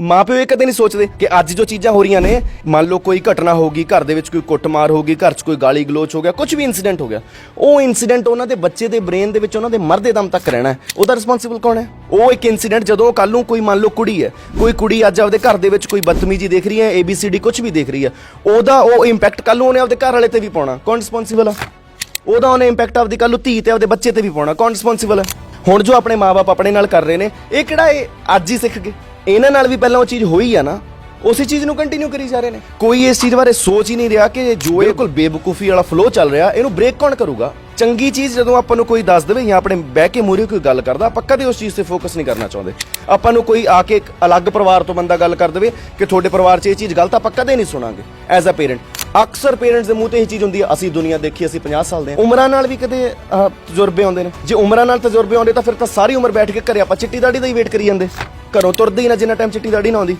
ਮਾਪਿਓ ਇਹ ਕਦੇ ਨਹੀਂ ਸੋਚਦੇ ਕਿ ਅੱਜ ਜੋ ਚੀਜ਼ਾਂ ਹੋ ਰਹੀਆਂ ਨੇ, ਮੰਨ ਲਓ ਕੋਈ ਘਟਨਾ ਹੋ ਗਈ, ਘਰ ਦੇ ਵਿੱਚ ਕੋਈ ਕੁੱਟਮਾਰ ਹੋ ਗਈ, ਘਰ 'ਚ ਕੋਈ ਗਾਲੀ ਗਲੋਚ ਹੋ ਗਿਆ ਕੁਝ ਵੀ ਇਨਸੀਡੈਂਟ ਹੋ ਗਿਆ। ਉਹ ਇਨਸੀਡੈਂਟ ਉਹਨਾਂ ਦੇ ਬੱਚੇ ਦੇ ਬ੍ਰੇਨ ਦੇ ਵਿੱਚ ਉਹਨਾਂ ਦੇ ਮਰਦੇ ਦਮ ਤੱਕ ਰਹਿਣਾ ਉਹਦਾ ਰਿਸਪੌਂਸਿਬਲ ਕੌਣ ਹੈ? ਉਹ ਇੱਕ ਇਨਸੀਡੈਂਟ ਜਦੋਂ ਕੱਲ ਨੂੰ ਕੋਈ ਮੰਨ ਲਓ ਕੁੜੀ ਹੈ, ਕੋਈ ਕੁੜੀ ਅੱਜ ਆਪਦੇ ਘਰ ਦੇ ਵਿੱਚ ਕੋਈ ਬਦਤਮੀਜ਼ੀ ਦੇਖ ਰਹੀ ਹੈ ABCD ਕੁਝ ਵੀ ਦੇਖ ਰਹੀ ਹੈ, ਉਹਦਾ ਉਹ ਇੰਪੈਕਟ ਕੱਲ ਨੂੰ ਉਹਨੇ ਆਪਦੇ ਘਰ ਵਾਲੇ ਤੇ ਵੀ ਪਾਉਣਾ। ਕੌਣ ਰਿਸਪੌਂਸਿਬਲ ਆ? ਉਹਦਾ ਉਹਨੇ ਇੰਪੈਕਟ ਆਪਦੀ ਕੱਲ ਨੂੰ ਧੀ ਤੇ ਆਪਦੇ ਬੱਚੇ ਤੇ ਵੀ ਪਾਉਣਾ। ਕੌਣ ਰਿਸਪੌਂਸਿਬਲ ਹੈ ਹੁਣ ਜੋ ਆਪਣੇ ਮਾਪੇ ਆਪਣੇ ਨਾਲ ਕਰ ਰਹੇ ਨੇ, ਇਹ ਕਿਹੜਾ ਇਹ ਅੱਜ ਹੀ ਸਿੱਖ ਗਏ? ਇਹਨਾਂ ਨਾਲ ਵੀ ਪਹਿਲਾਂ ਉਹ ਚੀਜ਼ ਹੋਈ ਆ ਨਾ ਉਸੇ ਚੀਜ਼ ਨੂੰ ਕੰਟੀਨਿਊ ਕਰੀ ਜਾ ਰਹੇ ਨੇ। ਕੋਈ ਇਸ ਚੀਜ਼ ਬਾਰੇ ਸੋਚ ਹੀ ਨਹੀਂ ਰਿਹਾ ਕਿ ਜੋ ਇਹ ਕੋਲ ਬੇਵਕੂਫੀ ਵਾਲਾ ਫਲੋ ਚੱਲ ਰਿਹਾ ਇਹਨੂੰ ਬ੍ਰੇਕ ਕੌਣ ਕਰੂਗਾ? ਚੰਗੀ ਚੀਜ਼ ਜਦੋਂ ਆਪਾਂ ਨੂੰ ਕੋਈ ਦੱਸ ਦੇਵੇ ਜਾਂ ਆਪਣੇ ਬਹਿ ਕੇ ਮੂਹਰੇ ਕੋਈ ਗੱਲ ਕਰਦਾ ਆਪਾਂ ਕਦੇ ਉਸ ਚੀਜ਼ ਤੇ ਫੋਕਸ ਨਹੀਂ ਕਰਨਾ ਚਾਹੁੰਦੇ। ਆਪਾਂ ਨੂੰ ਕੋਈ ਆ ਕੇ ਇੱਕ ਅਲੱਗ ਪਰਿਵਾਰ ਤੋਂ ਬੰਦਾ ਗੱਲ ਕਰ ਦੇਵੇ ਕਿ ਤੁਹਾਡੇ ਪਰਿਵਾਰ 'ਚ ਇਹ ਚੀਜ਼ ਗਲਤ ਆ, ਆਪਾਂ ਕਦੇ ਨਹੀਂ ਸੁਣਾਂਗੇ ਐਜ਼ ਅ ਪੇਰੈਂਟ ਅਕਸਰ ਪੇਰੈਂਟਸ ਦੇ ਮੂੰਹ ਤੇ ਇਹ ਚੀਜ਼ ਹੁੰਦੀ ਹੈ ਅਸੀਂ ਦੁਨੀਆ ਦੇਖੀ ਅਸੀਂ 50 ਸਾਲ ਦੇ ਹਾਂ ਉਮਰਾਂ ਨਾਲ ਵੀ ਕਦੇ ਅਹ, ਤਜਰਬੇ ਆਉਂਦੇ ਨੇ। ਜੇ ਉਮਰਾਂ ਨਾਲ ਤਜਰਬੇ ਆਉਂਦੇ ਤਾਂ ਫਿਰ ਤਾਂ ਸਾਰੀ ਉਮਰ ਬੈਠ ਕੇ ਘਰੇ ਆਪਾਂ ਚਿੱਟੀ ਦਾੜੀ ਦਾ ਹੀ ਵੇਟ ਕਰੀ ਜਾਂਦੇ। ਘਰੋਂ ਤੁਰਦੀ ਨਾ ਜਿੰਨਾ ਟਾਈਮ ਚਿੱਟੀ ਦਾੜੀ ਨਾ ਆਉਂਦੀ।